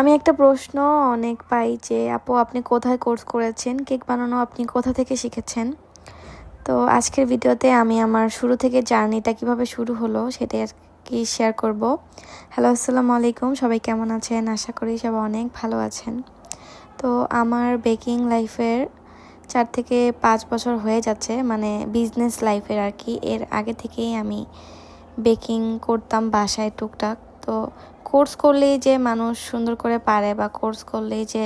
আমি একটা প্রশ্ন অনেক পাই যে, আপু, আপনি কোথায় কোর্স করেছেন? কেক বানানো আপনি কোথা থেকে শিখেছেন? তো আজকের ভিডিওতে আমি আমার শুরু থেকে জার্নিটা কীভাবে শুরু হলো সেটা আর কি শেয়ার করব। হ্যালো আসসালামু আলাইকুম। সবাই কেমন আছেন? আশা করি সবাই অনেক ভালো আছেন। তো আমার বেকিং লাইফের চার থেকে পাঁচ বছর হয়ে যাচ্ছে মানে বিজনেস লাইফের আর কি। এর আগে থেকেই আমি বেকিং করতাম বাসায় টুকটাক। তো কোর্স করলেই যে মানুষ সুন্দর করে পারে বা কোর্স করলেই যে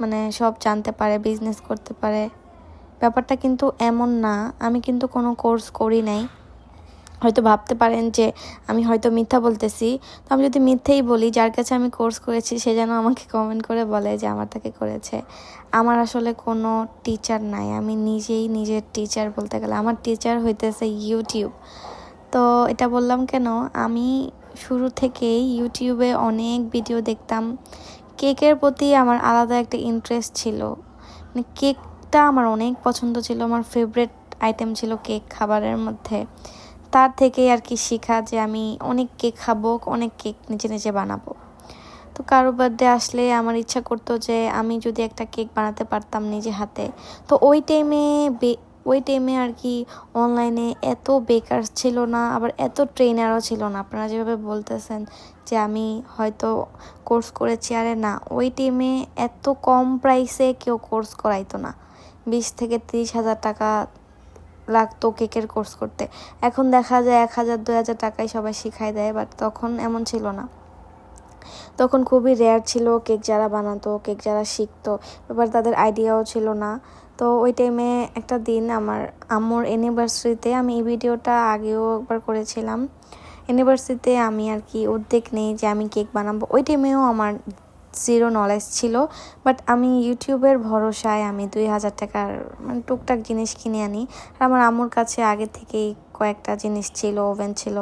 মানে সব জানতে পারে বিজনেস করতে পারে, ব্যাপারটা কিন্তু এমন না। আমি কিন্তু কোনো কোর্স করি নাই। হয়তো ভাবতে পারেন যে আমি হয়তো মিথ্যা বলতেছি। তো আমি যদি মিথ্যেই বলি, যার কাছে আমি কোর্স করেছি, সে যেন আমাকে কমেন্ট করে বলে যে আমার তাকে করেছে। আমার আসলে কোনো টিচার নাই। আমি নিজেই নিজের টিচার বলতে গেলে। আমার টিচার হইতেছে ইউটিউব তো এটা বললাম কেন? আমি শুরু থেকেই ইউটিউবে অনেক ভিডিও দেখতাম। কেকের প্রতি আমার আলাদা একটা ইন্টারেস্ট ছিল। মানে কেকটা আমার অনেক পছন্দ ছিল, আমার ফেভারেট আইটেম ছিল কেক খাবারের মধ্যে। তার থেকেই আর কি শেখা যে আমি অনেক কেক খাব, অনেক কেক নিজে নিজে বানাবো। তো কারও বার্থডে আসলে আমার ইচ্ছা করতো যে আমি যদি একটা কেক বানাতে পারতাম নিজে হাতে। তো ওই টাইমে ওই টাইমে আর কি অনলাইনে এত বেকার ছিল না, আবার এত ট্রেনারও ছিল না। আপনারা যেভাবে বলতেছেন যে আমি হয়তো কোর্স করেছি, আরে না, ওই টাইমে এত কম প্রাইসে কেউ কোর্স করাইতো না। বিশ থেকে তিরিশ হাজার টাকা লাগতো কেকের কোর্স করতে। এখন দেখা যায় এক হাজার, দুই হাজার টাকায় সবাই শিখাই দেয় বাট তখন এমন ছিল না। তখন খুবই রেয়ার ছিল কেক যারা বানাতো, কেক যারা শিখতো, এবার তাদের আইডিয়াও ছিল না। তো ওই টাইমে একটা দিন আমার আম্মুর অ্যানিভার্সারিতে আমি এই ভিডিওটা আগেও একবার করেছিলাম। অ্যানিভার্সারিতে আমি আর কি উদ্যোগ নেই যে আমি কেক বানাবো। ওই টাইমেও আমার জিরো নলেজ ছিল বাট আমি ইউটিউবের ভরসায় আমি দুই হাজার টাকার মানে টুকটাক জিনিস কিনে আনি। আর আমার আম্মুর কাছে আগে থেকেই কয়েকটা জিনিস ছিল ওভেন ছিল।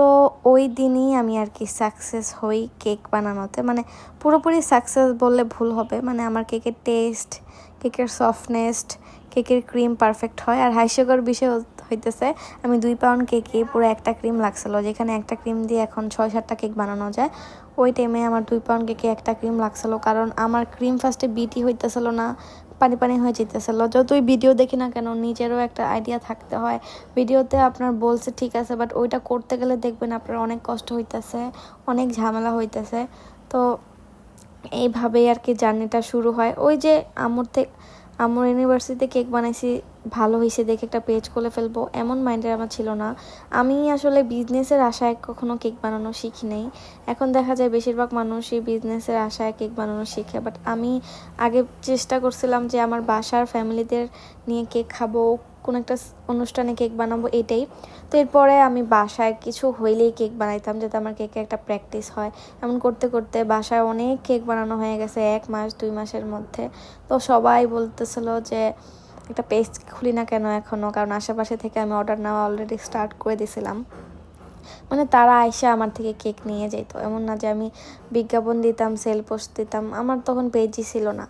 তো ওই দিনই আমি আর কি সাকসেস হই কেক বানানোতে। মানে পুরোপুরি সাকসেস বললে ভুল হবে। মানে আমার কেকের টেস্ট কেকের সফটনেস্ট কেকের ক্রিম পারফেক্ট হয়। আর হাস্যকর বিষয় হইতেছে, আমি দুই পাউন্ড কেকে পুরো একটা ক্রিম লাগছিল, যেখানে একটা ক্রিম দিয়ে এখন ছয় সাতটা কেক বানানো যায়। ওই টাইমে আমার দুই পাউন্ড কেকে একটা ক্রিম লাগছিল, কারণ আমার ক্রিম ফার্স্টে বিটি হইতেছিল না, পানি পানি হয়ে যেতেছিল যতই ভিডিও দেখি না কেন, নিজেরও একটা আইডিয়া থাকতে হয়। ভিডিওতে আপনার বলছে ঠিক আছে বাট ওইটা করতে গেলে দেখবেন আপনার অনেক কষ্ট হইতেছে, অনেক ঝামেলা হইতেছে। তো এইভাবেই আর কি জার্নিটা শুরু হয়। ওই যে আমর থেকে আমার ইউনিভার্সিটিতে কেক বানাইছি, ভালো হয়েছে দেখে একটা পেজ খুলে ফেলব, এমন মাইন্ডের আমার ছিল না। আমি আসলে বিজনেসের আশায় কখনো কেক বানানো শিখি নেই। এখন দেখা যায় বেশিরভাগ মানুষই বিজনেসের আশায় কেক বানানো শিখে বাট আমি আগে চেষ্টা করছিলাম যে আমার বাসার ফ্যামিলিদের নিয়ে কেক খাব কোনো একটা অনুষ্ঠানে কেক বানাবো এটাই। তো এরপরে আমি বাসায় কিছু হইলেই কেক বানাইতাম যাতে আমার কেকে একটা প্র্যাকটিস হয়। এমন করতে করতে বাসায় অনেক কেক বানানো হয়ে গেছে এক মাস, দুই মাসের মধ্যে। তো সবাই বলতেছিল যে, একটা পেস্ট খুলি না কেন এখনও কারণ আশেপাশে থেকে আমি অর্ডার নেওয়া অলরেডি স্টার্ট করে দিয়েছিলাম মানে তারা আইসে আমার থেকে কেক নিয়ে যেত এমন না যে আমি বিজ্ঞাপন দিতাম সেল পোস্ট দিতাম। আমার তখন পেজই ছিল না।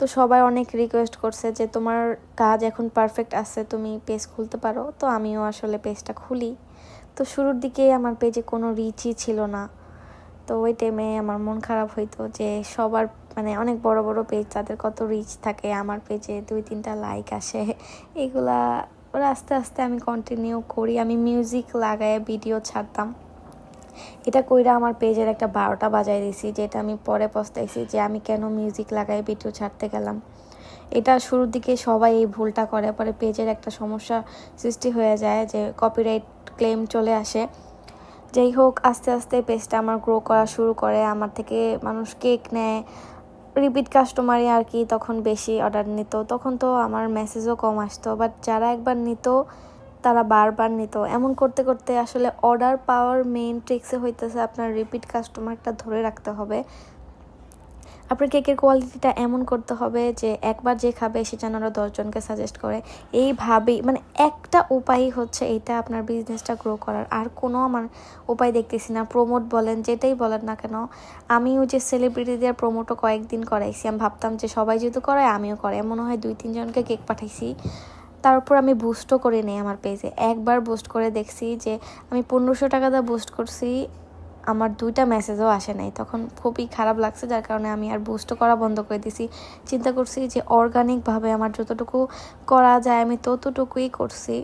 তো সবাই অনেক রিকোয়েস্ট করছে যে তোমার কাজ এখন পারফেক্ট আছে, তুমি পেজ খুলতে পারো। তো আমিও আসলে পেজটা খুলি। তো শুরুর দিকে আমার পেজে কোনো রিচই ছিল না। তো ওই টাইমে আমার মন খারাপ হইতো যে সবার মানে অনেক বড় বড় পেজ তাদের কত রিচ থাকে, আমার পেজে দুই, তিনটা লাইক আসে। এগুলা ওরা আস্তে আস্তে আমি কন্টিনিউ করি। আমি মিউজিক লাগায় ভিডিও ছাড়তাম। এটা কইরা আমার পেজের একটা বারোটা বাজাই দিছি, যেটা আমি পরে পস্তাইছি যে আমি কেন মিউজিক লাগাই ভিডিও ছাড়তে গেলাম। এটা শুরুর দিকে সবাই এই ভুলটা করে, পরে পেজের একটা সমস্যা সৃষ্টি হয়ে যায় যে কপিরাইট ক্লেম চলে আসে। যাই হোক, আস্তে আস্তে পেজটা আমার গ্রো করা শুরু করে, আমার থেকে মানুষ কেক নেয় রিপিট কাস্টমারই আর কি তখন বেশি অর্ডার নিত। তখন তো আমার মেসেজও কম আসতো বাট যারা একবার নিত তারা বারবার নিত। এমন করতে করতে আসলে অর্ডার পাওয়ার মেইন ট্রিক্সে হইতেছে আপনার রিপিট কাস্টমারটা ধরে রাখতে হবে। আপনার কেকের কোয়ালিটিটা এমন করতে হবে যে একবার যে খাবে সে যেন আরও দশজনকে সাজেস্ট করে। এইভাবেই মানে একটা উপায়ই হচ্ছে এইটা আপনার বিজনেসটা গ্রো করার। আর কোনো আমার উপায় দেখতেছি না। প্রমোট বলেন, যেটাই বলেন না কেন আমি ওই যে সেলিব্রিটিদের প্রমোটও কয়েকদিন করাইছি। আমি ভাবতাম যে সবাই যেহেতু করায়, আমিও করাই। মনে হয় দুই তিনজনকে কেক পাঠাইছি। তার উপর আমি বুস্টও করে নিই আমার পেজে একবার বুস্ট করে দেখছি যে আমি পনেরোশো টাকা দিয়ে বুস্ট করছি, আমার দুইটা মেসেজও আসে নাই। তখন খুবই খারাপ লাগছে, যার কারণে আমি আর বুস্টও করা বন্ধ করে দিছি। চিন্তা করছি যে অর্গানিকভাবে আমার যতটুকু করা যায়, আমি ততটুকুই করছি।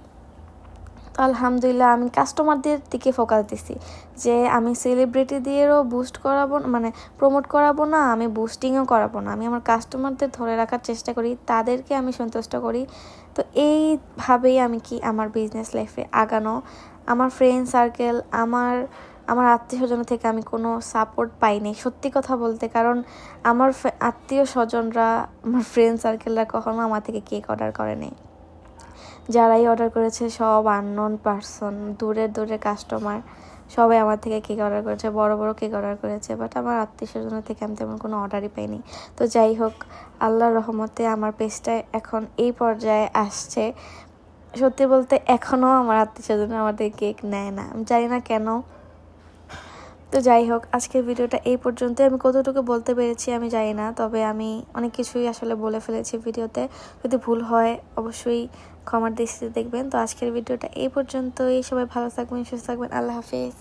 তো আলহামদুলিল্লাহ আমি কাস্টমারদের দিকে ফোকাস দিছি। যে আমি সেলিব্রিটি দিয়েও বুস্ট করাবো মানে প্রমোট করাবো না, আমি বুস্টিংও করাবো না। আমি আমার কাস্টমারদের ধরে রাখার চেষ্টা করি, তাদেরকে আমি সন্তুষ্ট করি। তো এইভাবেই আমি কি আমার বিজনেস লাইফে আগানো। আমার ফ্রেন্ড সার্কেল আমার আমার আত্মীয় স্বজন থেকে আমি কোনো সাপোর্ট পাইনি সত্যি কথা বলতে। কারণ আমার আত্মীয় স্বজনরা আমার ফ্রেন্ড সার্কেলরা কখনো আমার থেকে কেক অর্ডার করেনি যারাই অর্ডার করেছে সব আননোন পার্সন দূরের দূরের কাস্টমার সবাই আমার থেকে কেক অর্ডার করেছে, বড় বড় কেক অর্ডার করেছে বাট আমার আত্মীয় স্বজনের থেকে আমি তেমন কোনো অর্ডারই পাইনি। তো যাই হোক, আল্লাহর রহমতে আমার পেজটা এখন এই পর্যায়ে আসছে। সত্যি বলতে এখনও আমার আত্মীয় স্বজন থেকে কেক নেয় না। আমি জানি না কেন। তো যাই হোক, আজকের ভিডিওটা এই পর্যন্ত আমি কতটুকু বলতে পেরেছি আমি জানি না, তবে আমি অনেক কিছুই আসলে বলে ফেলেছি ভিডিওতে। যদি ভুল হয়, অবশ্যই ক্ষমার দৃষ্টিতে দেখবেন। তো আজকের ভিডিওটা এই পর্যন্তই। সবাই ভালো থাকবেন, সুস্থ থাকবেন। আল্লাহ হাফিজ।